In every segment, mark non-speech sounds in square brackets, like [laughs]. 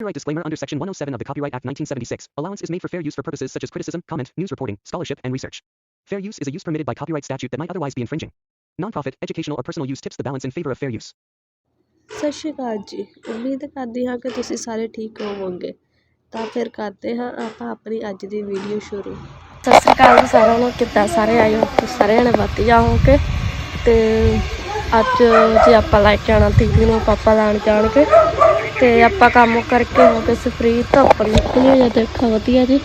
Copyright disclaimer under Section 107 of the Copyright Act 1976. Allowance is made for fair use for purposes such as criticism, comment, news reporting, scholarship, and research. Fair use is a use permitted by copyright statute that might otherwise be infringing. Nonprofit, educational, or personal use tips the balance in favor of fair use. ਸਤਿ ਸ਼੍ਰੀ ਅਕਾਲ ਜੀ ਉਮੀਦ ਕਰਦੀ ਹਾਂ ਕਿ ਤੁਸੀਂ ਸਾਰੇ ਠੀਕ ਹੋਵੋਗੇ ਤਾਂ ਫਿਰ ਕਰਦੇ ਹਾਂ ਆਪਾਂ ਆਪਣੀ ਅੱਜ ਦੀ ਵੀਡੀਓ ਸ਼ੁਰੂ ਸਤਿ ਸ਼੍ਰੀ ਅਕਾਲ ਜੀ ਸਾਰਿਆਂ ਨੂੰ ਕਿੱਦਾਂ ਸਾਰੇ ਆਏ ਹੋ ਤੁਸੀਂ ਸਾਰੇ ਜਣੇ ਵਧੀਆ ਹੋਗੇ ਤੇ ਅੱਜ ਜੇ ਆਪਾਂ ਲੈ ਕੇ ਆਣਾ ਟੀਵੀ ਨੂੰ ਪਾਪਾ ਲੈਣ ਜਾਣਗੇ। ਤੇ ਆਪਾਂ ਕੰਮ ਕਰਕੇ ਹੋ ਕੇ ਸਫਰੀ ਧੁੱਪ ਨਿਕਲੀ ਹੋਈ ਆ ਵਧੀਆ ਜੀ।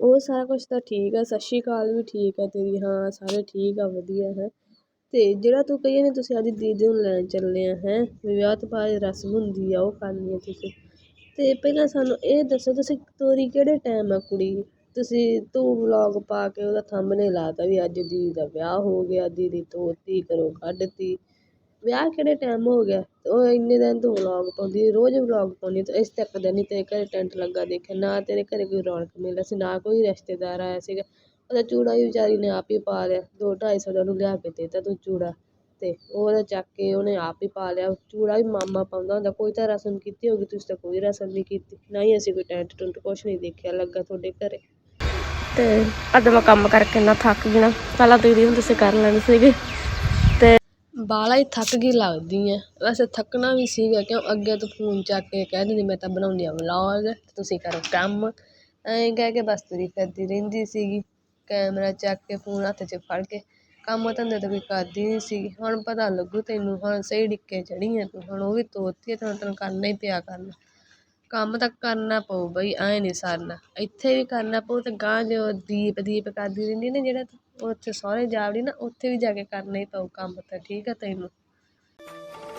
ਉਹ ਸਾਰਾ ਕੁਝ ਤਾਂ ਠੀਕ ਆ, ਸਤਿ ਸ਼੍ਰੀ ਅਕਾਲ ਵੀ ਠੀਕ ਆ ਤੇਰੀ, ਹਾਂ, ਸਾਰੇ ਠੀਕ ਆ, ਵਧੀਆ ਹੈ। ਤੇ ਜਿਹੜਾ ਤੂੰ ਕਹੀਏ ਨੇ ਤੁਸੀਂ ਅੱਜ ਦੀਦੀ ਨੂੰ ਲੈਣ ਚੱਲੇ ਆ, ਹੈ? ਵਿਆਹ ਤੋਂ ਬਾਅਦ ਰਸਮ ਹੁੰਦੀ ਆ, ਉਹ ਕਰਨੀ ਆ ਤੁਸੀਂ। ਤੇ ਪਹਿਲਾਂ ਸਾਨੂੰ ਇਹ ਦੱਸੋ, ਤੁਸੀਂ ਤੋਰੀ ਕਿਹੜੇ ਟਾਈਮ ਆ ਕੁੜੀ ਤੁਸੀਂ ਤੂੰ ਵਲੌਗ ਪਾ ਕੇ ਉਹਦਾ ਥੰਬਨੇਲ ਲਾਤਾ ਵੀ ਅੱਜ ਦੀਦੀ ਦਾ ਵਿਆਹ ਹੋ ਗਿਆ ਦੀਦੀ ਤੋਤੀ ਘਰੋਂ ਕੱਢਤੀ। ਵਿਆਹ ਕਿਹੜੇ ਟਾਈਮ ਹੋ ਗਿਆ? ਤੇ ਉਹ ਇੰਨੇ ਦਿਨ ਤੂੰ ਵਲੌਗ ਪਾਉਂਦੀ, ਰੋਜ਼ ਵਲੌਗ ਪਾਉਂਦੀ, ਤੇ ਇਸ ਤੱਕ ਦਿਨ ਨਹੀਂ ਤੇਰੇ ਘਰੇ ਟੈਂਟ ਲੱਗਾ ਦੇਖਿਆ, ਨਾ ਤੇਰੇ ਘਰੇ ਕੋਈ ਰੌਣਕ ਮੇਲਾ ਸੀ, ਨਾ ਕੋਈ ਰਿਸ਼ਤੇਦਾਰ ਆਇਆ ਸੀਗਾ। ਉਹਦਾ ਚੂੜਾ ਵੀ ਵਿਚਾਰੀ ਨੇ ਆਪ ਹੀ ਪਾ ਲਿਆ, ਦੋ ਢਾਈ ਸੌ ਦਾ ਉਹਨੂੰ ਲਿਆ ਕੇ ਦੇਤਾ ਤੂੰ ਚੂੜਾ। ਅਤੇ ਉਹਦਾ ਚੱਕ ਕੇ ਉਹਨੇ ਆਪ ਹੀ ਪਾ ਲਿਆ ਚੂੜਾ ਵੀ ਮਾਮਾ ਪਾਉਂਦਾ ਹੁੰਦਾ, ਕੋਈ ਤਾਂ ਰਸਮ ਕੀਤੀ ਹੋਊਗੀ, ਤੁਸੀਂ ਤਾਂ ਕੋਈ ਰਸਮ ਨਹੀਂ ਕੀਤੀ, ਨਾ ਹੀ ਅਸੀਂ ਕੋਈ ਟੈਂਟ ਟੁੰਟ ਕੁਛ ਨਹੀਂ ਦੇਖਿਆ, ਲੱਗਾ ਤੁਹਾਡੇ ਘਰੇ। ਤੇ ਅੱਜ ਮੈਂ ਕੰਮ ਕਰਕੇ ਨਾ ਥੱਕ ਗਈ ਨਾ, ਪਹਿਲਾਂ ਦੀਦੀ ਹੁਣ ਤੁਸੀਂ ਕਰ ਲੈਣੀ ਸੀਗੀ। ਤੇ ਬਾਲਾ ਹੀ ਥੱਕ ਗਈ ਲੱਗਦੀ ਐ। ਵੈਸੇ ਥੱਕਣਾ ਵੀ ਸੀਗਾ, ਕਿਉਂ ਅੱਗੇ ਤੋਂ ਫੋਨ ਚੱਕ ਕੇ ਕਹਿ ਦਿੰਦੀ, ਮੈਂ ਤਾਂ ਬਣਾਉਂਦੀ ਆ ਵਲੌਗ ਤੁਸੀਂ ਕਰੋ ਕੰਮ। ਐਂ ਕਹਿ ਕੇ ਬਸ ਤੁਰੀ ਫਿਰਦੀ ਰਹਿੰਦੀ ਸੀਗੀ। ਕੈਮਰਾ ਚੱਕ ਕੇ ਫੋਨ ਹੱਥ 'ਚ ਫੜ ਕੇ, ਕੰਮ ਧੰਦੇ ਤਾਂ ਕੋਈ ਕਰਦੀ ਨਹੀਂ ਸੀਗੀ। ਹੁਣ ਪਤਾ ਲੱਗੂ ਤੈਨੂੰ, ਹੁਣ ਸਹੀ ਡਿੱਕੇ ਚੜੀ ਐ ਤੂੰ, ਹੁਣ ਉਹ ਵੀ ਤੋਰਤੀ ਐ ਤੇ ਹੁਣ ਤੈਨੂੰ ਕਰਨਾ ਹੀ ਪਿਆ ਕਰਨਾ। ਕੰਮ ਤਾਂ ਕਰਨਾ ਪਊ ਬਈ ਐਂ ਨਹੀਂ ਸਰਨਾ। ਇੱਥੇ ਵੀ ਕਰਨਾ ਪਊ ਤੇ ਅਗਾਂਹ ਜੋ ਦੀਪ ਦੀਪ ਕਰਦੀ ਰਹਿੰਦੀ ਨਾ ਜਿਹੜਾ ਉੱਥੇ ਸਹੁਰੇ ਜਾਵੜੀ ਨਾ ਉੱਥੇ ਵੀ ਜਾ ਕੇ ਕਰਨਾ ਹੀ ਪਊ ਕੰਮ ਤਾਂ ਠੀਕ ਆ ਤੈਨੂੰ?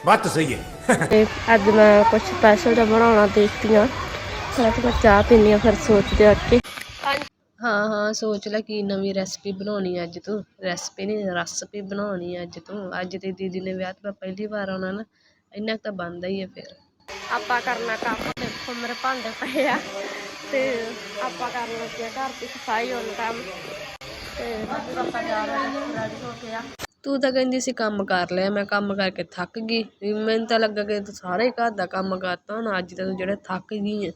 ਬਾਤ ਸਹੀ ਹੈ। ਤੇ ਅੱਜ ਮੈਂ ਕੁਝ ਸਪੈਸ਼ਲ ਦਾ ਬਣਾਉਣਾ ਦੇਖਦੀ ਆ ਥੋੜਾ ਚਾਹ ਪੀਣੀ ਆ ਫਿਰ ਸੋਚਦੇ ਆ ਕਿ ਹਾਂ ਹਾਂ ਸੋਚ ਲੈ ਕੀ ਨਵੀਂ ਰੈਸਪੀ ਬਣਾਉਣੀ ਅੱਜ ਤੂੰ। ਰੈਸਪੀ ਨਹੀਂ ਰੈਸਪੀ ਬਣਾਉਣੀ ਅੱਜ ਤੂੰ। ਅੱਜ ਤੇ ਦੀਦੀ ਨੇ ਵਿਆਹ ਤੇ ਪਹਿਲੀ ਵਾਰ ਆਉਣਾ ਨਾ ਇੰਨਾ ਤਾਂ ਬਣਦਾ ਹੀ ਆ ਫਿਰ। ਆਪਾਂ ਕਰਨਾ ਕੰਮ। ਦੇਖੋ ਮੇਰੇ ਭਾਂਡੇ ਪਏ ਆ। ਤੇ ਆਪਾਂ ਕਰਨ ਲੱਗੇ ਆ ਘਰ ਦੀ ਸਫ਼ਾਈ ਹੋਣ ਕੰਮ। ਤੇ ਆਪਾਂ ਜਾ ਰਹੇ ਰੈਡੀ ਹੋ ਕੇ ਆ। ਤੂੰ ਤਾਂ ਕਹਿੰਦੀ ਸੀ ਕੰਮ ਕਰ ਲਿਆ, ਮੈਂ ਕੰਮ ਕਰਕੇ ਥੱਕ ਗਈ। ਵੀ ਮੈਨੂੰ ਤਾਂ ਲੱਗਾ ਕਿ ਤੂੰ ਸਾਰੇ ਹੀ ਘਰ ਦਾ ਕੰਮ ਕਰਤਾ ਹੁਣ, ਅੱਜ ਤਾਂ ਤੂੰ ਜਿਹੜੇ ਥੱਕ ਗਈ ਆ।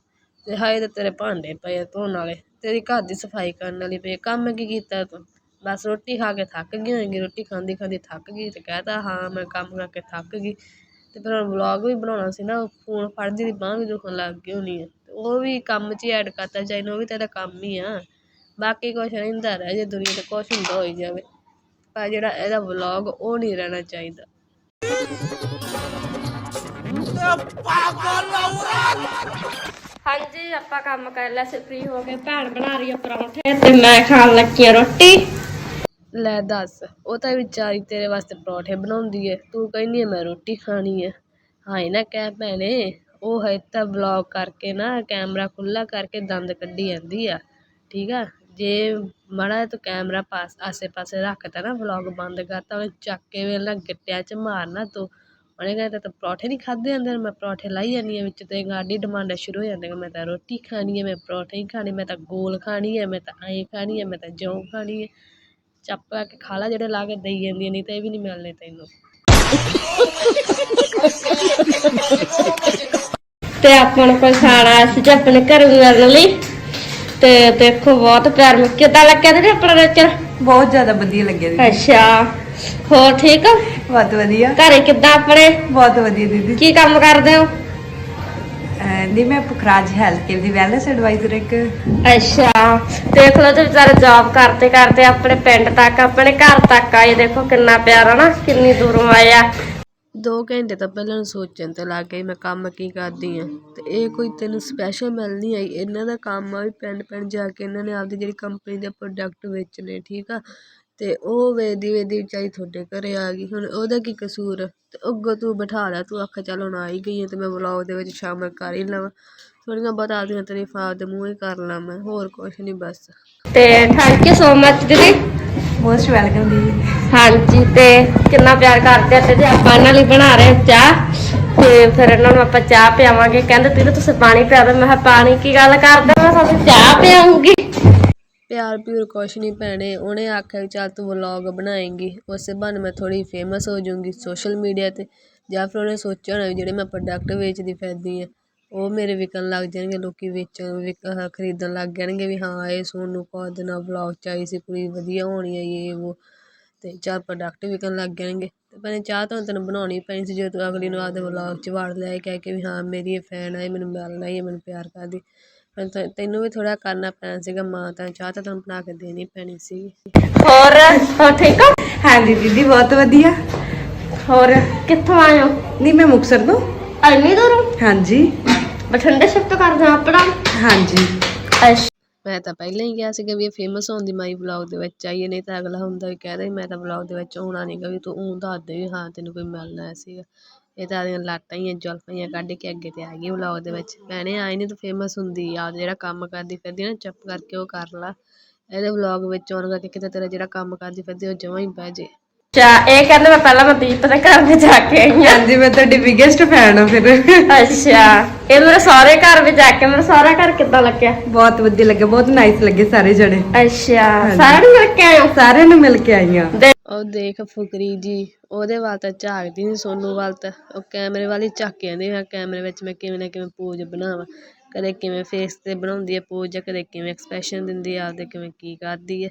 ਤੇ ਹਾਏ ਤੇ ਤੇਰੇ ਭਾਂਡੇ ਪਏ ਆ ਧੋਣ ਵਾਲੇ। ਤੇਰੀ ਘਰ ਦੀ ਸਫ਼ਾਈ ਕਰਨ ਵਾਲੀ ਪਈ ਕੰਮ ਕੀ ਕੀਤਾ ਤੂੰ? ਬਸ ਰੋਟੀ ਖਾ ਕੇ ਥੱਕ ਗਈ ਹੋਏਗੀ, ਰੋਟੀ ਖਾਂਦੀ ਖਾਂਦੀ ਥੱਕ ਗਈ ਤੇ ਕਹਿਤਾ ਹਾਂ ਮੈਂ ਕੰਮ ਕਰਕੇ ਥੱਕ ਗਈ। ਤੇ ਫਿਰ ਹੁਣ ਵਲੌਗ ਵੀ ਬਣਾਉਣਾ ਸੀ ਨਾ ਫੋਨ ਫੜਦੀ ਦੀ ਬਾਂਹ ਵੀ ਦੁਖਣ ਲੱਗ ਗਈ ਹੋਣੀ ਆ। ਤੇ ਉਹ ਵੀ ਕੰਮ 'ਚ ਹੀ ਐਡ ਕਰਤਾ ਚਾਹੀਦਾ ਉਹ ਵੀ ਤੇਰਾ ਕੰਮ ਹੀ ਆ। ਬਾਕੀ ਕੁਛ ਰਹਿੰਦਾ ਰਹਿ ਜੇ ਦੁਨੀਆ ਤੇ ਕੁਛ ਹੁੰਦਾ ਹੋਈ ਜਾਵੇ। ਪਰ ਜਿਹੜਾ ਇਹਦਾ ਵਲੋਗ ਉਹ ਨਹੀਂ ਰਹਿਣਾ ਚਾਹੀਦਾ। ਹਾਂਜੀ, ਆਪਾਂ ਕੰਮ ਕਰ ਲਿਆ ਸੀ ਫ੍ਰੀ ਹੋ ਕੇ ਭੈਣ ਬਣਾ ਰਹੀ ਆ ਪਰੌਂਠੇ। ਤੇ ਮੈਂ ਖਾਣ ਲੱਗੀ ਆ ਰੋਟੀ। ਲੈ ਦੱਸ, ਉਹ ਤਾਂ ਵਿਚਾਰੀ ਤੇਰੇ ਵਾਸਤੇ ਪਰੌਂਠੇ ਬਣਾਉਂਦੀ ਹੈ ਤੂੰ ਕਹਿੰਦੀ ਹੈ ਮੈਂ ਰੋਟੀ ਖਾਣੀ ਏ ਹਾਏ ਨਾ ਕਹਿ ਭੈਣੇ, ਉਹ ਹੈ ਤਾਂ ਵਲੋਗ ਕਰਕੇ ਨਾ ਕੈਮਰਾ ਖੁੱਲ੍ਹਾ ਕਰਕੇ ਦੰਦ ਕੱਢੀ ਜਾਂਦੀ ਆ, ਠੀਕ ਆ? ਜੇ ਮਾੜਾ ਤੂੰ ਕੈਮਰਾ ਪਾਸ ਆਸੇ ਪਾਸੇ ਰੱਖ ਤਾ ਨਾ ਵਲੋਗ ਬੰਦ ਕਰਤਾ ਉਹਨੇ ਚੱਕ ਕੇ ਵੇਲਾ ਗਿੱਟਿਆਂ 'ਚ ਮਾਰਨਾ ਤੂੰ। ਉਹਨੇ ਕਹਿੰਦਾ ਤਾਂ ਪਰੌਂਠੇ ਨਹੀਂ ਖਾਧੇ ਜਾਂਦੇ, ਮੈਂ ਪਰੌਂਠੇ ਲਾਈ ਜਾਂਦੀ ਹਾਂ ਵਿੱਚ, ਤੇ ਗਾਡੀ ਡਿਮਾਂਡਾਂ ਸ਼ੁਰੂ ਹੋ ਜਾਂਦੀਆਂ ਮੈਂ ਤਾਂ ਰੋਟੀ ਖਾਣੀ ਹੈ ਮੈਂ ਪਰੌਂਠੇ ਹੀ ਖਾਣੇ, ਮੈਂ ਤਾਂ ਗੋਲ ਖਾਣੀ ਹੈ ਮੈਂ ਤਾਂ ਐਂ ਖਾਣੀ ਹੈ ਮੈਂ ਤਾਂ ਜਿਉਂ ਖਾਣੀ ਹੈ ਚੱਪ ਕੇ ਖਾ ਲਾ ਜਿਹੜੇ ਲਾ ਕੇ ਦੇਈ ਜਾਂਦੀਆਂ ਨਹੀਂ ਤਾਂ ਇਹ ਵੀ ਨਹੀਂ ਮਿਲਣੇ ਤੈਨੂੰ। ਤੇ ਆਪਾਂ ਨੂੰ ਕੋਈ ਖਾਣਾ ਅਸੀਂ ਆਪਣੇ ਘਰ ਮਿਲਣ ਲਈ। ਤੇ ਦੇਖੋ ਬਹੁਤ ਪਿਆਰ ਮਿਲ ਕਿਦਾਂ ਲੱਗਿਆ ਤੇ ਆਪਣਾ ਨੇਚਰ ਬਹੁਤ ਜ਼ਿਆਦਾ ਵਧੀਆ ਲੱਗਿਆ ਦੀਦੀ। ਅੱਛਾ। ਹੋਰ ਠੀਕ ਆ ਬਹੁਤ ਵਧੀਆ। ਘਰੇ ਕਿੱਦਾਂ ਆਪਣੇ? ਬਹੁਤ ਵਧੀਆ ਦੀਦੀ। ਕੀ ਕੰਮ ਕਰਦੇ ਹੋ? ਨਹੀਂ ਮੈਂ ਪੁਖਰਾਜ ਹੈਲਥ ਕੇਅਰ ਦੀ ਵੈਲਨੈਸ ਐਡਵਾਈਜ਼ਰ ਇੱਕ ਅੱਛਾ ਦੇਖ ਲਓ ਤੇ ਵਿਚਾਰੇ ਜੌਬ ਕਰਦੇ ਕਰਦੇ ਆਪਣੇ ਪਿੰਡ ਤੱਕ ਆਪਣੇ ਘਰ ਤੱਕ ਆਏ। ਦੇਖੋ ਕਿੰਨਾ ਪਿਆਰ ਨਾ ਕਿੰਨੀ ਦੂਰੋਂ ਆਏ ਆ। 2 ਘੰਟੇ ਤਾਂ ਪਹਿਲਾਂ ਨੂੰ ਸੋਚਣ ਤੇ ਲੱਗ ਗਈ ਮੈਂ ਕੰਮ ਕੀ ਕਰਦੀ ਆ? ਤੇ ਇਹ ਕੋਈ ਤੈਨੂੰ ਸਪੈਸ਼ਲ ਮਿਲ ਨਹੀਂ ਆਈ। ਇਹਨਾਂ ਦਾ ਕੰਮ ਆ ਵੀ ਪਿੰਡ ਪਿੰਡ ਜਾ ਕੇ ਇਹਨਾਂ ਨੇ ਆਪਦੀ ਜਿਹੜੀ ਕੰਪਨੀ ਦੇ ਪ੍ਰੋਡਕਟ ਵੇਚਣੇ ਠੀਕ ਆ? ਤੇ ਉਹ ਵੇਚਦੀ ਵੇਚਦੀ ਵਿਚਾਰੀ ਤੁਹਾਡੇ ਘਰੇ ਆ ਗਈ। ਹੁਣ ਉਹਦਾ ਕੀ ਕਸੂਰ? ਤੇ ਅੱਗੋਂ ਤੂੰ ਬਿਠਾ ਲਿਆ ਤੂੰ ਆਖਿਆ ਚੱਲ ਹੁਣ ਆ ਹੀ ਗਈ ਆ ਤੇ ਮੈਂ ਵਲੌਗ ਦੇ ਵਿੱਚ ਸ਼ਾਮਲ ਕਰ ਹੀ ਲਵਾਂ। ਥੋੜੀਆਂ ਬਹੁਤ ਆਪਦੀਆਂ ਤਾਰੀਫਾਂ ਆਪਦੇ ਮੂੰਹ ਹੀ ਕਰ ਲਾਂ ਮੈਂ ਹੋਰ ਕੁਛ ਨਹੀਂ ਬਸ। ਤੇ ਥੈਂਕ ਯੂ ਸੋ ਮਚ ਦੀਦੀ। ਮੋਸਟ ਵੈਲਕਮ ਦੀਦੀ। ਹਾਂਜੀ ਤੇ ਕਿੰਨਾ ਪਿਆਰ ਕਰਦੇ ਆ ਤੇ ਜੀ ਆਪਾਂ ਇਹਨਾਂ ਲਈ ਬਣਾ ਰਹੇ ਹਾਂ ਚਾਹ ਤੇ ਫਿਰ ਇਹਨਾਂ ਨੂੰ ਆਪਾਂ ਚਾਹ ਪਿਆਵਾਂਗੇ। ਕਹਿੰਦੇ ਤੀ ਤੁਸੀਂ ਪਾਣੀ ਪਿਆ ਦਿਓ। ਮੈਂ ਕਿਹਾ ਪਾਣੀ ਕੀ ਗੱਲ ਕਰਦੇ ਮੈਂ ਤੁਹਾਨੂੰ ਚਾਹ ਪਿਆਉਂਗੀ ਪਿਆਰ ਪਿਊਰ ਕੁਛ ਨਹੀਂ ਭੈਣੇ। ਉਹਨੇ ਆਖਿਆ ਵੀ ਚੱਲ ਤੂੰ ਵਲੋਗ ਬਣਾਏਂਗੀ। ਉਸੇ ਬਹਾਨੇ ਮੈਂ ਥੋੜ੍ਹੀ ਫੇਮਸ ਹੋ ਜਾਊਂਗੀ ਸੋਸ਼ਲ ਮੀਡੀਆ ਤੇ। ਜਾਂ ਫਿਰ ਉਹਨੇ ਸੋਚਿਆ ਹੋਣਾ ਵੀ ਜਿਹੜੇ ਮੈਂ ਪ੍ਰੋਡਕਟ ਵੇਚਦੀ ਫਿਰਦੀ ਹਾਂ ਉਹ ਮੇਰੇ ਵਿਕਣ ਲੱਗ ਜਾਣਗੇ, ਲੋਕ ਵੇਚਣ, ਵਿਕ ਆਹ ਖਰੀਦਣ ਲੱਗ ਜਾਣਗੇ ਵੀ ਹਾਂ, ਇਹ ਸੋਨੂੰ ਪਾ ਦੇ ਨਾਲ ਵਲੌਗ 'ਚ ਆਈ ਸੀ, ਕੁੜੀ ਵਧੀਆ ਹੋਣੀ ਆ ਯੇ, ਵੋ। ਅਤੇ ਚਾਰ ਪ੍ਰੋਡਕਟ ਵਿਕਣ ਲੱਗ ਜਾਣਗੇ। ਅਤੇ ਭੈਣੇ ਚਾਹ ਤਾਂ ਤੈਨੂੰ ਬਣਾਉਣੀ ਪੈਣੀ ਸੀ ਜਦੋਂ ਤੂੰ ਅਗਲੀ ਨੂੰ ਆਪਦੇ ਵਲੋਗ 'ਚ ਵਾੜ ਲਿਆ ਕਹਿ ਕੇ ਵੀ ਹਾਂ, ਮੇਰੀ ਇਹ ਫੈਨ ਆ, ਇਹ ਮੈਨੂੰ ਮਿਲਣਾ ਹੀ ਹੈ ਮੈਨੂੰ ਪਿਆਰ ਕਰਦੀ। ਤੈਨੂੰ ਵੀ ਥੋੜ੍ਹਾ ਕਰਨਾ ਪੈਣਾ ਸੀਗਾ ਮਾਂ ਤਾਂ ਚਾਹ ਤਾਂ ਤੈਨੂੰ ਬਣਾ ਕੇ ਦੇਣੀ ਪੈਣੀ ਸੀਗੀ। ਹੋਰ ਹੋਰ ਠੀਕ ਹੋ? ਹਾਂਜੀ ਦੀਦੀ ਬਹੁਤ ਵਧੀਆ। ਹੋਰ ਕਿੱਥੋਂ ਆਏ ਹੋ? ਨਹੀਂ ਮੈਂ ਮੁਕਸਰ ਤੋਂ। ਇੰਨੀ ਦੂਰੋਂ? ਹਾਂਜੀ। ਬਠਿੰਡੇ ਸ਼ਿਫਟ ਕਰਦੇ ਹਾਂ ਆਪਣਾ? ਹਾਂਜੀ। ਮੈਂ ਤਾਂ ਪਹਿਲਾਂ ਹੀ ਕਿਹਾ ਸੀਗਾ ਵੀ ਇਹ ਫੇਮਸ ਹੋਣ ਦੀ ਮਾਈ ਵਲੌਗ ਦੇ ਵਿੱਚ ਆਈਏ ਨਹੀਂ ਤਾਂ ਅਗਲਾ ਹੁੰਦਾ ਵੀ ਮੈਂ ਤਾਂ ਵਲੌਗ ਦੇ ਵਿੱਚ ਆਉਣਾ ਨਹੀਂਗਾ ਵੀ ਤੂੰ ਊਂ ਦੱਸ ਦੇ ਵੀ ਹਾਂ ਤੈਨੂੰ ਕੋਈ ਮਿਲਣਾ ਸੀਗਾ। ਇਹ ਤਾਂ ਆਦੀਆਂ ਲਾਟਾਂ ਹੀ ਜਲਫਾਂ ਹੀ ਕੱਢ ਕੇ ਅੱਗੇ ਤੇ ਆ ਗਈ ਵਲੌਗ ਦੇ ਵਿੱਚ। ਭੈਣੇ ਆਈ ਨਹੀਂ ਤੂੰ ਫੇਮਸ ਹੁੰਦੀ ਆ ਜਿਹੜਾ ਕੰਮ ਕਰਦੀ ਫਿਰਦੀ ਨਾ ਚੁੱਪ ਕਰਕੇ ਉਹ ਕਰ ਲਾ। ਇਹਦੇ ਵਲੌਗ ਵਿੱਚ ਆਉਣ ਕਰਕੇ ਕਿਤੇ ਤੇਰਾ ਜਿਹੜਾ ਕੰਮ ਕਰਦੀ ਫਿਰਦੀ ਉਹ ਜਮਾਂ ਹੀ ਬਹਿ ਜੇ। ਚਾ ਇਹ ਕਹਿੰਦੇ ਮੈਂ ਪਹਿਲਾਂ ਮੈਂ ਦੀਪ ਦੇ ਘਰ ਵਿੱਚ ਜਾ ਕੇ ਆਈ ਹਾਂ ਹਾਂਜੀ ਮੈਂ ਤੁਹਾਡੀ ਬਿਗੇਸਟ ਫੈਨ ਹਾਂ ਫਿਰ। ਅੱਛਾ ਇਹ ਮੇਰੇ ਸਾਰੇ ਘਰ ਵਿੱਚ ਜਾ ਕੇ ਮੇਰਾ ਸਾਰਾ ਘਰ ਕਿੱਦਾਂ ਲੱਗਿਆ? ਬਹੁਤ ਵਧੀਆ ਲੱਗੇ ਬਹੁਤ ਨਾਈਸ ਲੱਗੇ ਸਾਰੇ ਜਣੇ। ਅੱਛਾ ਸਾਰਿਆਂ ਨੂੰ ਮਿਲ ਕੇ ਆਏ ਹੋ? ਸਾਰਿਆਂ ਨੂੰ ਮਿਲ ਕੇ ਆਈਆਂ ਉਹ ਦੇਖ ਫੁਕਰੀ ਜੀ ਉਹਦੇ ਵੱਲ ਤਾਂ ਝਾਕਦੀ ਨਹੀਂ ਸੋਨੂੰ ਵੱਲ ਤਾਂ। ਉਹ ਕੈਮਰੇ ਵਾਲੀ ਝਾਕ ਜਾਂਦੀ ਮੈਂ ਕੈਮਰੇ ਵਿੱਚ ਮੈਂ ਕਿਵੇਂ ਨਾ ਕਿਵੇਂ ਪੋਜ਼ ਬਣਾਵਾਂ। ਕਦੇ ਕਿਵੇਂ ਫੇਸ ਤੇ ਬਣਾਉਂਦੀ ਹੈ ਪੋਜ਼ ਕਦੇ ਕਿਵੇਂ ਐਕਸਪ੍ਰੈਸ਼ਨ ਦਿੰਦੀ ਆ ਆਪਦੇ ਕਿਵੇਂ ਕੀ ਕਰਦੀ ਹੈ।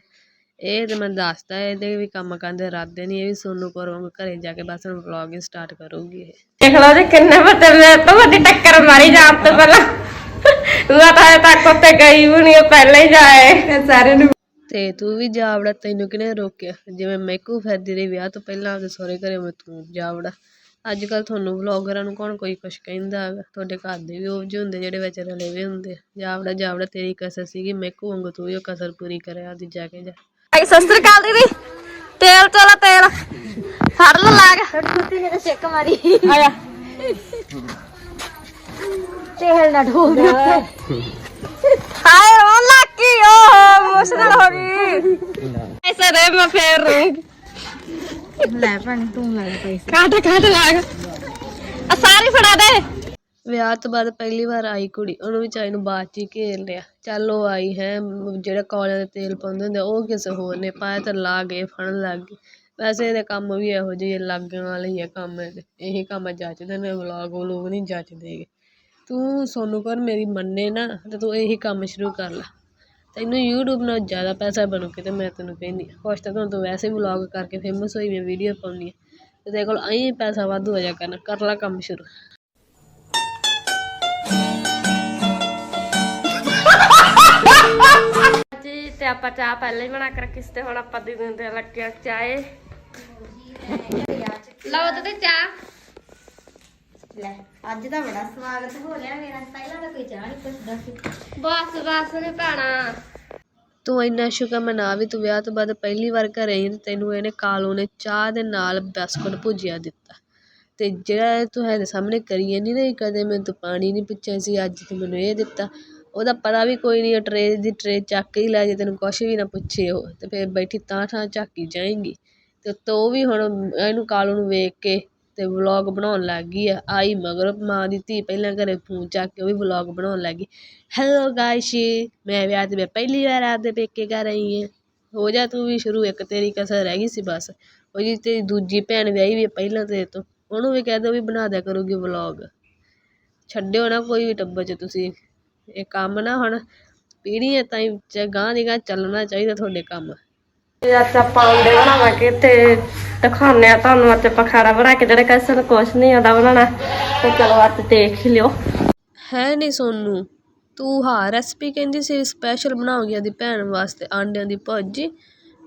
ਇਹ ਤੇ ਮੈਂ ਦੱਸਤਾ ਇਹਦੇ ਵੀ ਕੰਮ ਕਰਦੇ ਇਰਾਦੇ ਨਹੀਂ ਇਹ ਵੀ ਸੋਨੂੰ ਕਰਵਾਂਗੇ ਘਰੇ ਜਾ ਕੇ ਬਸ ਹੁਣ ਵਲੌਗ ਹੀ ਸਟਾਰਟ ਕਰੂਗੀ ਇਹ। ਦੇਖ ਲਓ ਜੀ ਕਿੰਨੇ ਵੱਡੇ ਮੇਰੇ ਤੋਂ ਵੱਡੀ ਟੱਕਰ ਮਾਰੀ ਜਾਣ ਤੋਂ ਪਹਿਲਾਂ। [laughs] ਮੈਂ ਤਾਂ ਹਜੇ ਤੱਕ ਉੱਤੇ ਗਈ ਵੀ ਨਹੀਂ ਪਹਿਲਾਂ ਹੀ ਜਾਏ। ਸਾਰਿਆਂ ਨੂੰ ਤੇ ਤੂੰ ਵੀ ਜਾਵੜਾ ਤੈਨੂੰ ਕਿਹਨੇ ਰੋਕਿਆ? ਜਿਵੇਂ ਮੈਕੂ ਫਿਰਦੀ ਰਹੀ ਵਿਆਹ ਤੋਂ ਪਹਿਲਾਂ ਆਪਦੇ ਸਹੁਰੇ ਘਰੇ ਮੈਂ ਤੂੰ ਜਾਵੜਾ ਅੱਜ ਕੱਲ ਤੁਹਾਨੂੰ ਵਲੌਗਰਾਂ ਨੂੰ ਕੌਣ ਕੋਈ ਕੁਛ ਕਹਿੰਦਾ ਹੈਗਾ? ਤੁਹਾਡੇ ਘਰ ਦੇ ਵੀ ਉਹ ਜਿਹੇ ਹੁੰਦੇ ਜਿਹੜੇ ਵਿੱਚ ਰਲੇ ਵੇ ਹੁੰਦੇ ਆ। ਜਾਵੜਾ ਜਾਵੜਾ ਤੇਰੀ ਕਸਰ ਸੀਗੀ ਮੈਕੂ ਵਾਂਗੂ ਤੂੰ ਵੀ ਉਹ ਕਸਰ ਪੂਰੀ ਕਰਿਆ ਆਪਦੀ ਜਾ ਕੇ ਜਾ। ਆਈ ਸਤਿ ਸ੍ਰੀ ਅਕਾਲ ਦੀਦੀ। ਤੇਲ ਚੋਲਾ ਤੇਲ। ਫੜ ਲੈ ਲਾਗ ਕੁੱਤੀ ਨੇ ਛਿੱਕ ਮਾਰੀ। ਆਇਆ। ਤੇਲ ਨਾ ਢੋਲ ਹਾਏ ਇਮੋਸ਼ਨਲ ਹੋ ਗਈ। ਐਸੇ ਰੇ ਮੈਂ ਫੇਰ ਰਹੂੰਗੀ ਲੈ ਭੈਣ ਤੂੰ ਲੈ ਪੈਸੇ। ਕਾਟ ਕਾਟ ਲਾਗ ਆ ਸਾਰੀ ਫੜਾ ਦੇ। ਵਿਆਹ ਤੋਂ ਬਾਅਦ ਪਹਿਲੀ ਵਾਰ ਆਈ ਕੁੜੀ ਉਹਨੂੰ ਵੀ ਚਾਈ ਨੂੰ ਬਾਅਦ ਚ ਹੀ ਘੇਰ ਲਿਆ। ਚੱਲ ਉਹ ਆਈ ਹੈ ਜਿਹੜਾ ਕੌਲਿਆਂ ਦੇ ਤੇਲ ਪਾਉਂਦੇ ਹੁੰਦੇ ਉਹ ਕਿਸੇ ਹੋਰ ਨੇ ਪਾਇਆ ਤੇ ਲਾ ਗਏ ਫੜਨ ਲੱਗ ਗਏ ਵੈਸੇ ਇਹਦੇ ਕੰਮ ਵੀ ਇਹੋ ਜਿਹੇ ਲੱਗਣ ਵਾਲੇ ਹੀ ਆ ਕੰਮ ਇਹੀ ਕੰਮ ਜੱਚਦੇ ਨੇ ਵਲੌਗ ਵਲੂਗ ਨਹੀਂ ਜੱਚਦੇ ਗੇ ਤੂੰ ਸੋਨੂੰ ਕਰ ਮੇਰੀ ਮੰਨੇ ਨਾ ਤੇ ਤੂੰ ਇਹੀ ਕੰਮ ਸ਼ੁਰੂ ਕਰ ਲੈ। ਤੈਨੂੰ YouTube ਨਾਲ ਜ਼ਿਆਦਾ ਪੈਸਾ ਬਣੂਗਾ ਤੇ ਮੈਂ ਤੈਨੂੰ ਕਹਿੰਦੀ। ਕੁਛ ਤਾਂ ਤੂੰ ਵੈਸੇ ਵਲੌਗ ਕਰਕੇ ਫੇਮਸ ਹੋਈ ਵੀ ਵੀਡੀਓ ਪਾਉਂਦੀ ਹੈ। ਤੇ ਤੇਰੇ ਕੋਲ ਐਂ ਪੈਸਾ ਵਾਧੂ ਹੋ ਜਾ ਕਰਨਾ ਕਰ ਲੈ ਕੰਮ ਸ਼ੁਰੂ। ਜੀ ਤੇ ਆਪਾਂ ਚਾਹ ਪਹਿਲਾਂ ਹੀ ਬਣਾ ਕੇ ਰੱਖੀ ਸੀ ਤੇ ਹੁਣ ਆਪਾਂ ਦੀ ਦਿੰਦੇ ਲੱਗੇ ਆ ਚਾਏ। ਲਓ ਤੇ ਚਾਹ। ਲੈ, ਅੱਜ ਤਾਂ ਬੜਾ ਸਵਾਗਤ ਹੋ ਰਿਹਾ ਮੇਰਾ। ਪਹਿਲਾਂ ਤਾਂ ਕੋਈ ਚਾਹ ਨਹੀਂ ਪੁੱਛਦਾ ਸੀ। ਬਸ ਬਸ ਨੇ ਭੈਣਾ। ਤੂੰ ਇੰਨਾ ਸ਼ੁਕਰ ਮਨਾ ਵੀ ਤੂੰ ਵਿਆਹ ਤੋਂ ਬਾਅਦ ਪਹਿਲੀ ਵਾਰ ਘਰੇ ਆਈ ਤੇ ਤੈਨੂੰ ਇਹਨੇ ਕਾਲੂ ਨੇ ਚਾਹ ਦੇ ਨਾਲ ਬਿਸਕੁਟ ਭੁਜਿਆ ਦਿੱਤਾ। ਤੇ ਜਿਹੜਾ ਤੂੰ ਇਹਦੇ ਸਾਹਮਣੇ ਕਰੀ ਨਹੀਂ ਰਹੀ ਕਦੇ ਮੈਨੂੰ ਤੂੰ ਪਾਣੀ ਨਹੀਂ ਪੁੱਛਿਆ ਸੀ, ਅੱਜ ਤੂੰ ਮੈਨੂੰ ਇਹ ਦਿੱਤਾ। ਉਹਦਾ ਪਤਾ ਵੀ ਕੋਈ ਨਹੀਂ ਟਰੇ ਦੀ ਟਰੇ ਚੱਕ ਕੇ ਹੀ ਲੈ ਜੇ, ਤੈਨੂੰ ਕੁਛ ਵੀ ਨਾ ਪੁੱਛੇ ਉਹ। ਤੇ ਫਿਰ ਬੈਠੀ ਤਾਂ ਠਾਂ ਝਾਕੀ ਜਾਏਂਗੀ। ਤੇ ਤੋ ਵੀ ਹੁਣ ਇਹਨੂੰ ਕਾਲੂ ਨੂੰ ਵੇਖ ਕੇ ਅਤੇ ਵਲੋਗ ਬਣਾਉਣ ਲੱਗ ਗਈ ਆ, ਆਈ ਮਗਰ ਮਾਂ ਦੀ ਧੀ ਪਹਿਲਾਂ ਘਰੇ ਫੋਨ ਚੱਕ ਕੇ ਉਹ ਵੀ ਵਲੋਗ ਬਣਾਉਣ ਲੱਗ ਗਈ। ਹੈਲੋ ਗਾਇਸ ਮੈਂ ਵਿਆਹ ਤੇ ਮੈਂ ਪਹਿਲੀ ਵਾਰ ਆਪਦੇ ਪੇਕੇ ਘਰ ਆਈ ਹਾਂ ਹੋ ਜਾ ਤੂੰ ਵੀ ਸ਼ੁਰੂ, ਇੱਕ ਤੇਰੀ ਕਸਰ ਰਹਿ ਗਈ ਸੀ ਬਸ। ਉਹ ਜੀ ਤੇਰੀ ਦੂਜੀ ਭੈਣ ਵਿਆਹੀ ਵੀ ਪਹਿਲਾਂ ਤੇਰੇ ਤੋਂ, ਉਹਨੂੰ ਵੀ ਕਹਿ ਦਿਓ ਵੀ ਬਣਾ ਦਿਆ ਕਰੂਗੀ ਵਲੋਗ ਛੱਡਿਓ ਨਾ ਕੋਈ ਵੀ ਟੱਬਰ 'ਚ ਤੁਸੀਂ। ਇਹ ਕੰਮ ਨਾ ਹੁਣ ਪੀੜ੍ਹੀਆਂ ਤਾਈਂ ਚ ਅਗਾਂਹ ਦੀ ਗਾਂਹ ਚੱਲਣਾ ਚਾਹੀਦਾ ਤੁਹਾਡੇ ਕੰਮ। ਅੱਜ ਆਪਾਂ ਅੰਡੇ ਬਣਾਵਾਂਗੇ ਤੇ ਦਿਖਾਉਂਦੇ ਆ ਤੁਹਾਨੂੰ ਅੱਜ ਆਪਾਂ ਖਾਣਾ ਬਣਾ ਕੇ, ਜਿਹੜੇ ਕਿਸੇ ਨੂੰ ਕੁਛ ਨਹੀਂ ਆਉਂਦਾ ਬਣਾਉਣਾ, ਤੇ ਚਲੋ ਅੱਜ ਦੇਖ ਲਿਓ। ਹੈ ਨਹੀਂ ਸੋਨੂੰ, ਤੂੰ ਹਾਂ ਰੈਸਪੀ ਕਹਿੰਦੀ ਸੀ ਸਪੈਸ਼ਲ ਬਣਾਉਗੀ ਆਦੀ ਭੈਣ ਵਾਸਤੇ ਆਂਡਿਆਂ ਦੀ ਭੁਰਜੀ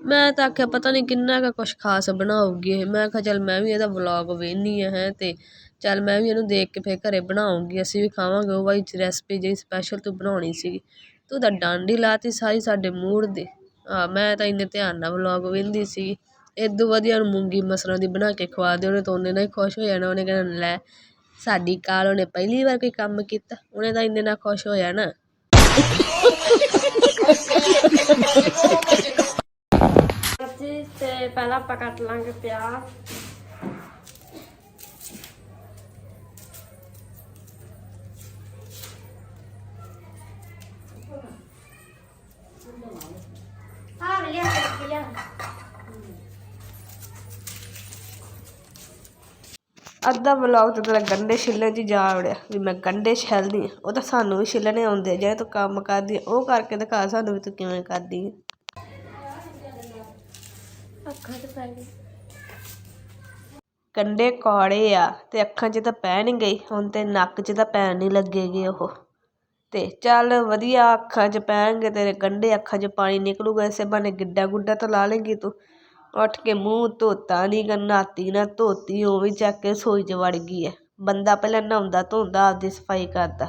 ਮੈਂ ਤਾਂ ਆਖਿਆ, ਪਤਾ ਨਹੀਂ ਕਿੰਨਾ ਕੁ ਕੁਛ ਖਾਸ ਬਣਾਉਗੀ ਇਹ। ਮੈਂ ਕਿਹਾ, ਚੱਲ ਮੈਂ ਵੀ ਇਹਦਾ ਵਲੌਗ ਵੇਖਣੀ ਆ ਹੈ ਤੇ ਚੱਲ ਮੈਂ ਵੀ ਇਹਨੂੰ ਦੇਖ ਕੇ ਫੇਰ ਘਰੇ ਬਣਾਉਂਗੀ। ਅਸੀਂ ਵੀ ਖਾਵਾਂਗੇ, ਉਹ ਵਾਲੀ ਰੈਸਪੀ ਜਿਹੜੀ ਸਪੈਸ਼ਲ ਤੂੰ ਬਣਾਉਣੀ ਸੀਗੀ। ਤੂੰ ਤਾਂ ਡਾਂਡੀ ਲਾਤੀ ਸਾਰੀ ਸਾਡੇ ਮੂਡ ਦੇ। ਮੈਂ ਤਾਂ ਇੰਨੇ ਧਿਆਨ ਨਾਲ ਵਲੌਗ ਵੇਖਦੀ ਸੀ ਇਦੋਂ ਵਧੀਆ ਨੂੰ ਮੂੰਗੀ ਮਸਰਾਂ ਦੀ ਬਣਾ ਕੇ ਖਵਾ ਦੇ ਉਹਨੇ ਤਾਂ ਉਹਨੇ ਨਾਲ ਹੀ ਖੁਸ਼ ਹੋ ਜਾਣਾ ਉਹਨੇ ਕਹਿਣਾ ਲੈ ਸਾਡੀ ਕਾਲ ਉਹਨੇ ਪਹਿਲੀ ਵਾਰ ਕੋਈ ਕੰਮ ਕੀਤਾ ਉਹਨੇ ਤਾਂ ਇੰਨੇ ਨਾਲ ਖੁਸ਼ ਹੋ ਜਾਣਾ ਜੀ ਤੇ ਪਹਿਲਾਂ ਆਪਾਂ ਕੱਟ ਲਾਂਗੇ ਪਿਆਜ਼ ਹਾਂ ਲਿਆ ਕੇ ਲਿਆ ਅੱਧਾ ਵਲੌਗ ਤਾਂ ਤੇਰਾ ਗੰਡੇ ਛਿੱਲਣ 'ਚ ਹੀ ਜਾ ਵੜਿਆ ਵੀ ਮੈਂ ਗੰਡੇ ਛਿੱਲਦੀ ਹਾਂ। ਉਹ ਤਾਂ ਸਾਨੂੰ ਵੀ ਛਿੱਲਣੇ ਆਉਂਦੇ ਆ ਜਿਹੜੇ ਤੂੰ ਕੰਮ ਕਰਦੀ ਆ ਉਹ ਕਰਕੇ ਦਿਖਾ ਸਾਨੂੰ ਵੀ ਤੂੰ ਕਿਵੇਂ ਕਰਦੀ ਆ। ਅੱਖਾਂ 'ਚ ਪੈ ਗਈ। ਕੰਡੇ ਕੌੜੇ ਆ ਤੇ ਅੱਖਾਂ 'ਚ ਤਾਂ ਪੈ ਨਹੀਂ ਗਈ ਹੁਣ ਤੇ ਨੱਕ 'ਚ ਤਾਂ ਪੈਣ ਨਹੀਂ ਲੱਗੇਗੀ ਉਹ। ਅਤੇ ਚੱਲ ਵਧੀਆ ਅੱਖਾਂ 'ਚ ਪੈਣਗੇ, ਤੇਰੇ ਗੰਢੇ ਅੱਖਾਂ 'ਚ ਪਾਣੀ ਨਿਕਲੂਗਾ, ਇਸੇ ਬਹਾਨੇ ਗਿੱਡਾ ਗੁੱਡਾ ਤਾਂ ਲਾ ਲੇਗੀ ਤੂੰ। ਉੱਠ ਕੇ ਮੂੰਹ ਧੋਤਾ ਨਹੀਂ ਗਾ, ਨਹਾਤੀ ਨਾ ਧੋਤੀ, ਉਹ ਵੀ ਚੱਕ ਕੇ ਰਸੋਈ 'ਚ ਵੜ ਗਈ ਹੈ ਬੰਦਾ ਪਹਿਲਾਂ ਨਹਾਉਂਦਾ, ਧੋਂਦਾ, ਆਪਦੀ ਸਫ਼ਾਈ ਕਰਦਾ।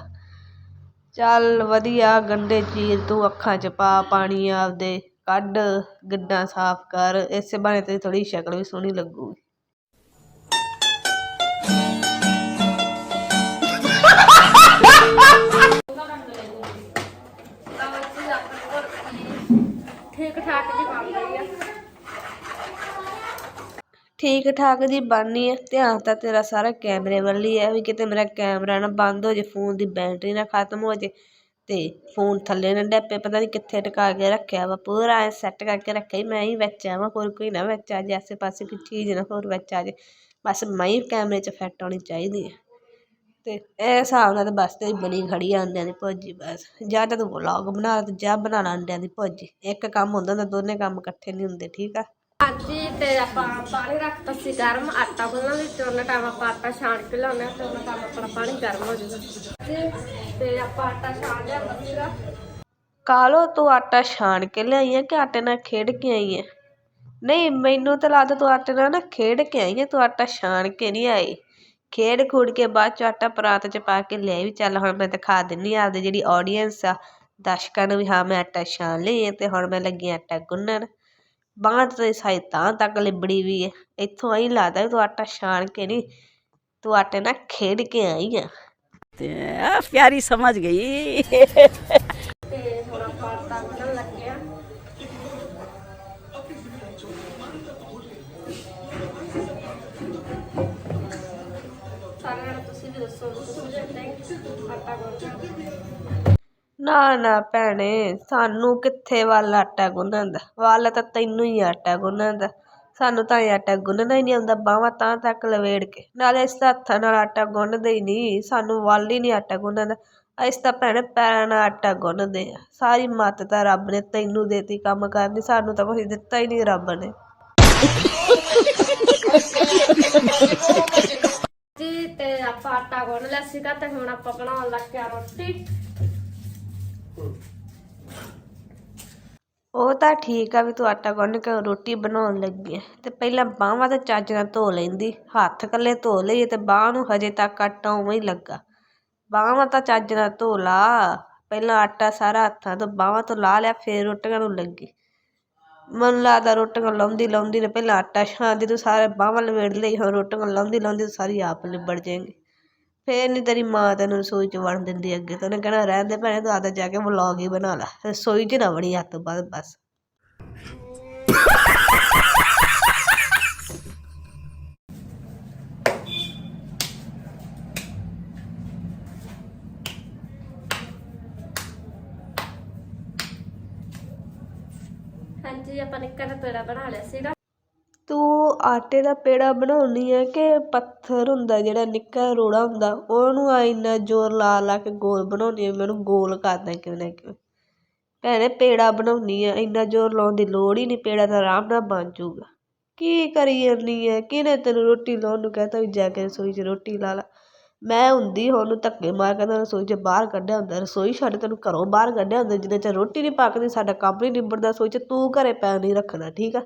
ਚੱਲ ਵਧੀਆ, ਗੰਢੇ ਚੀਰ ਤੂੰ ਅੱਖਾਂ 'ਚ ਪਾ, ਪਾਣੀ ਆਪਦੇ ਕੱਢ, ਗਿੱਡਾ ਸਾਫ਼ ਕਰ, ਇਸੇ ਬਹਾਨੇ ਤੇਰੀ ਥੋੜ੍ਹੀ ਸ਼ਕਲ ਵੀ ਸੋਹਣੀ ਲੱਗੂਗੀ। ਠੀਕ ਠਾਕ ਜੀ ਬਣ ਗਈ ਆ ਠੀਕ ਠਾਕ ਜੀ ਬਣਨੀ ਹੈ ਧਿਆਨ ਤਾਂ ਤੇਰਾ ਸਾਰਾ ਕੈਮਰੇ ਵੱਲ ਹੀ ਹੈ ਵੀ ਕਿਤੇ ਮੇਰਾ ਕੈਮਰਾ ਨਾ ਬੰਦ ਹੋ ਜੇ, ਫੋਨ ਦੀ ਬੈਟਰੀ ਨਾ ਖਤਮ ਹੋ ਜੇ, ਤੇ ਫੋਨ ਥੱਲੇ ਨਾ ਡੱਪੇ, ਪਤਾ ਨਹੀਂ ਕਿੱਥੇ ਟਿਕਾ ਕੇ ਰੱਖਿਆ ਵਾ, ਪੂਰਾ ਐ ਸੈੱਟ ਕਰਕੇ ਰੱਖਿਆ ਹੀ ਮੈਂ ਹੀ ਵਿੱਚ ਆਵਾਂ ਹੋਰ ਕੋਈ ਨਾ ਵਿੱਚ ਆ ਜੇ ਆਸੇ ਪਾਸੇ ਕੋਈ ਚੀਜ਼ ਨਾ ਹੋਰ ਵਿੱਚ ਆ ਜੇ, ਬਸ ਮੈਂ ਹੀ ਕੈਮਰੇ 'ਚ ਫਿੱਟ ਆਉਣੀ ਚਾਹੀਦੀ ਹੈ ਤੇ ਇਹ ਹਿਸਾਬ ਨਾਲ ਤਾਂ ਬਸ ਤੇਰੀ ਬਣੀ ਖੜੀ ਆ ਅੰਡਿਆਂ ਦੀ ਭੁਰਜੀ ਬਸ। ਜਾਂ ਤਾਂ ਤੂੰ ਵਲੌਗ ਬਣਾ ਲਾ ਤੇ ਜਾਂ ਬਣਾ ਲਾ ਅੰਡਿਆਂ ਦੀ ਭੁਰਜੀ। ਇੱਕ ਕੰਮ ਹੁੰਦਾ ਹੁੰਦਾ ਦੋਨੇ ਕੰਮ ਇਕੱਠੇ ਨਹੀਂ ਹੁੰਦੇ ਠੀਕ ਆ? ਹਾਂਜੀ ਤੇ ਆਪਾਂ ਪਾਣੀ ਰੱਖਤਾ ਸੀ ਗਰਮ। ਆਟਾ ਗੁੰਨਣ ਲਈ ਤੇ ਉਹਨਾਂ ਟਾਈਮ ਆਪਾਂ ਆਟਾ ਛਾਣ ਕੇ ਹਾਂ ਤੇ ਉਹਨਾਂ ਟਾਈਮ ਆਪਣਾ ਪਾਣੀ ਗਰਮ ਹੋ ਜਾਊਗਾ। ਤੇ ਆਪਾਂ ਆਟਾ ਛਾਣ ਲਿਆ ਸੀਗਾ ਕਾਲੋ ਤੂੰ ਆਟਾ ਛਾਣ ਕੇ ਲਿਆਈ ਹੈ ਕਿ ਆਟੇ ਨਾਲ ਖੇਡ ਕੇ ਆਈ ਹੈ ਨਹੀਂ ਮੈਨੂੰ ਤਾਂ ਲੱਗਦਾ ਤੂੰ ਆਟੇ ਨਾਲ ਨਾ ਖੇਡ ਕੇ ਆਈ ਹੈ ਤੂੰ ਆਟਾ ਛਾਣ ਕੇ ਨਹੀਂ ਆਈ। ਖੇਡ ਖੂਡ ਕੇ ਬਾਅਦ ਚ ਆਟਾ ਪਰਾਤ ਚ ਪਾ ਕੇ ਲਿਆਈ ਵੀ ਚੱਲ, ਹੁਣ ਮੈਂ ਦਿਖਾ ਦਿੰਨੀ ਆ ਆਪਦੀ ਜਿਹੜੀ ਆਡੀਅנס ਆ, ਦਰਸ਼ਕਾਂ ਨੂੰ ਵੀ ਹਾਂ ਮੈਂ ਆਟਾ ਛਾਣ ਲਈ ਹੈ ਤੇ ਹੁਣ ਮੈਂ ਲੱਗੀ ਆਟਾ ਗੁੰਨਣ। ਬਾਂਹ ਤੇ ਸਾਈ ਤਾਂ ਤੱਕ ਲਿਬੜੀ ਵੀ ਹੈ ਇੱਥੋਂ ਆਈ ਲੱਗਦਾ ਵੀ ਤੂੰ ਆਟਾ ਛਾਣ ਕੇ ਨਹੀਂ ਤੂੰ ਆਟੇ ਨਾਲ ਖੇਡ ਕੇ ਆਈ ਆ। ਤੇ ਆ ਪਿਆਰੀ ਸਮਝ ਗਈ। ਨਾ ਨਾ ਭੈਣੇ, ਸਾਨੂੰ ਕਿੱਥੇ ਵੱਲ ਆਟਾ ਗੁੰਨਣ ਦਾ ਵੱਲ ਤਾਂ ਤੈਨੂੰ ਹੀ ਆਟਾ ਗੁੰਨਣ ਦਾ ਸਾਨੂੰ ਤਾਂ ਇਹ ਆਟਾ ਗੁੰਨਣਾ ਹੀ ਨਹੀਂ ਆਉਂਦਾ, ਬਾਹਾਂ ਤਾਂ ਤੱਕ ਲਵੇੜ ਕੇ। ਨਾਲੇ ਇਸ ਤਾਂ ਹੱਥਾਂ ਨਾਲ ਆਟਾ ਗੁੰਨਦੇ ਹੀ ਨਹੀਂ, ਸਾਨੂੰ ਵੱਲ ਹੀ ਨਹੀਂ ਆਟਾ ਗੁੰਨਣ ਦਾ ਅਸੀਂ ਤਾਂ ਭੈਣੇ ਪੈਰਾਂ ਨਾਲ ਆਟਾ ਗੁੰਨਦੇ ਆ ਸਾਰੀ ਮੱਤ ਤਾਂ ਰੱਬ ਨੇ ਤੈਨੂੰ ਦੇਤੀ ਕੰਮ ਕਰਨੀ ਸਾਨੂੰ ਤਾਂ ਕੁਛ ਦਿੱਤਾ ਹੀ ਨਹੀਂ ਰੱਬ ਨੇ। [laughs] ਤੇ ਆਪਾਂ ਆਟਾ ਗੁੰਨ ਲਿਆ ਸੀਗਾ ਤੇ ਹੁਣ ਆਪਾਂ ਬਣਾਉਣ ਲੱਗਿਆ ਰੋਟੀ। ਉਹ ਤਾਂ ਠੀਕ ਆ ਵੀ ਤੂੰ ਆਟਾ ਗੁੰਨ ਕੇ ਰੋਟੀ ਬਣਾਉਣ ਲੱਗੀ ਐ ਤੇ ਪਹਿਲਾਂ ਬਾਹਾਂ ਤੇ ਚੱਜ ਨਾਲ ਧੋ ਲੈਂਦੀ, ਹੱਥ ਕੱਲੇ ਧੋ ਲਈਏ ਤੇ ਬਾਂਹ ਨੂੰ ਹਜੇ ਤੱਕ ਆਟਾ ਉਵੇਂ ਹੀ ਲੱਗਾ। ਬਾਹਾਂ ਤਾਂ ਚੱਜ ਨਾਲ ਧੋ ਲਾ, ਪਹਿਲਾਂ ਆਟਾ ਸਾਰਾ ਹੱਥਾਂ ਤੋਂ ਬਾਹਾਂ ਤੋਂ ਲਾ ਲਿਆ, ਫੇਰ ਰੋਟੀਆਂ ਨੂੰ ਲੱਗੀ। ਮੈਨੂੰ ਲੱਗਦਾ ਰੋਟੀਆਂ ਲਾਉਂਦੀ ਲਾਉਂਦੀ ਨੇ ਪਹਿਲਾਂ ਆਟਾ ਛਾਣਦੀ, ਤੂੰ ਸਾਰੇ ਬਾਹਾਂ ਲਵੇੜ ਲਈ, ਹੁਣ ਰੋਟੀਆਂ ਲਾਉਂਦੀ ਲਾਉਂਦੀ ਤੂੰ ਸਾਰੀ ਆਪ ਲਿਬੜ ਜਾਏਂਗੀ। ਫੇਰ ਨਹੀਂ ਤੇਰੀ ਮਾਂ ਤੈਨੂੰ ਰਸੋਈ 'ਚ ਵੜਨ ਦਿੰਦੀ ਅੱਗੇ ਤਾਂ ਉਹਨੇ ਕਹਿਣਾ ਰਹਿਣ ਦੇ ਭੈਣੇ, ਤੂੰ ਆਦਾ ਜਾ ਕੇ ਵਲੌਗ ਹੀ ਬਣਾ ਲੈ, ਰਸੋਈ 'ਚ ਨਾ ਵੜੀ ਹੱਥ ਤੋਂ ਬਾਅਦ ਬਸ ਹਾਂਜੀ ਆਪਾਂ ਨਿੱਕਾ ਜਿਹਾ ਪੇੜਾ ਬਣਾ ਲਿਆ ਸੀਗਾ। ਤੂੰ ਆਟੇ ਦਾ ਪੇੜਾ ਬਣਾਉਣੀ ਹੈ ਕਿ ਪੱਥਰ ਹੁੰਦਾ ਜਿਹੜਾ ਨਿੱਕਾ ਰੋੜਾ ਹੁੰਦਾ, ਉਹਨੂੰ ਆ ਇੰਨਾ ਜ਼ੋਰ ਲਾ ਲਾ ਕੇ ਗੋਲ ਬਣਾਉਣੀ ਹੈ ਮੈਨੂੰ ਗੋਲ ਕਰਦਾ ਕਿਵੇਂ ਨਾ ਕਿਵੇਂ ਭੈਣੇ ਪੇੜਾ ਬਣਾਉਣੀ ਹੈ ਇੰਨਾ ਜ਼ੋਰ ਲਾਉਣ ਦੀ ਲੋੜ ਹੀ ਨਹੀਂ, ਪੇੜਾ ਤਾਂ ਆਰਾਮ ਨਾਲ ਬਣ ਜਾਊਗਾ। ਕੀ ਕਰੀ ਜਾਂਦੀ ਹੈ ਕਿਹਨੇ ਤੈਨੂੰ ਰੋਟੀ ਲਾਉਣ ਨੂੰ ਕਹਿਤਾ ਵੀ ਜਾ ਕੇ ਰਸੋਈ 'ਚ ਰੋਟੀ ਲਾ ਲਾ? ਮੈਂ ਹੁੰਦੀ ਉਹਨੂੰ ਧੱਕੇ ਮਾਰ ਕੇ ਤਾਂ ਰਸੋਈ 'ਚ ਬਾਹਰ ਕੱਢਿਆ ਹੁੰਦਾ, ਰਸੋਈ ਛੱਡ ਤੈਨੂੰ ਘਰੋਂ ਬਾਹਰ ਕੱਢਿਆ ਹੁੰਦਾ, ਜਿੰਨੇ ਚਿਰ ਰੋਟੀ ਨਹੀਂ ਪੱਕਦੀ ਸਾਡਾ ਕੰਮ ਨਹੀਂ ਨਿਬੜਦਾ ਰਸੋਈ 'ਚ, ਤੂੰ ਘਰੇ ਪੈਰ ਨਹੀਂ ਰੱਖਣਾ, ਠੀਕ ਆ?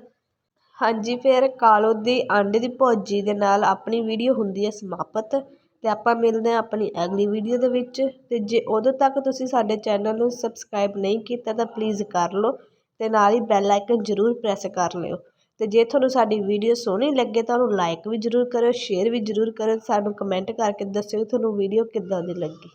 ਹਾਂਜੀ, ਫਿਰ ਕਾਲੋ ਦੀ ਆਂਡੇ ਦੀ ਭੁਰਜੀ ਦੇ ਨਾਲ ਆਪਣੀ ਵੀਡੀਓ ਹੁੰਦੀ ਹੈ ਸਮਾਪਤ ਅਤੇ ਆਪਾਂ ਮਿਲਦੇ ਹਾਂ ਆਪਣੀ ਅਗਲੀ ਵੀਡੀਓ ਦੇ ਵਿੱਚ ਅਤੇ ਜੇ ਉਦੋਂ ਤੱਕ ਤੁਸੀਂ ਸਾਡੇ ਚੈਨਲ ਨੂੰ ਸਬਸਕ੍ਰਾਈਬ ਨਹੀਂ ਕੀਤਾ ਤਾਂ ਪਲੀਜ਼ ਕਰ ਲਓ ਅਤੇ ਨਾਲ ਹੀ ਬੈਲ ਆਈਕਨ ਜ਼ਰੂਰ ਪ੍ਰੈਸ ਕਰ ਲਿਓ। ਅਤੇ ਜੇ ਤੁਹਾਨੂੰ ਸਾਡੀ ਵੀਡੀਓ ਸੋਹਣੀ ਲੱਗੇ ਤਾਂ ਉਹਨੂੰ ਲਾਈਕ ਵੀ ਜ਼ਰੂਰ ਕਰਿਓ ਸ਼ੇਅਰ ਵੀ ਜ਼ਰੂਰ ਕਰਿਓ ਸਾਨੂੰ ਕਮੈਂਟ ਕਰਕੇ ਦੱਸਿਓ ਤੁਹਾਨੂੰ ਵੀਡੀਓ ਕਿੱਦਾਂ ਦੀ ਲੱਗੀ।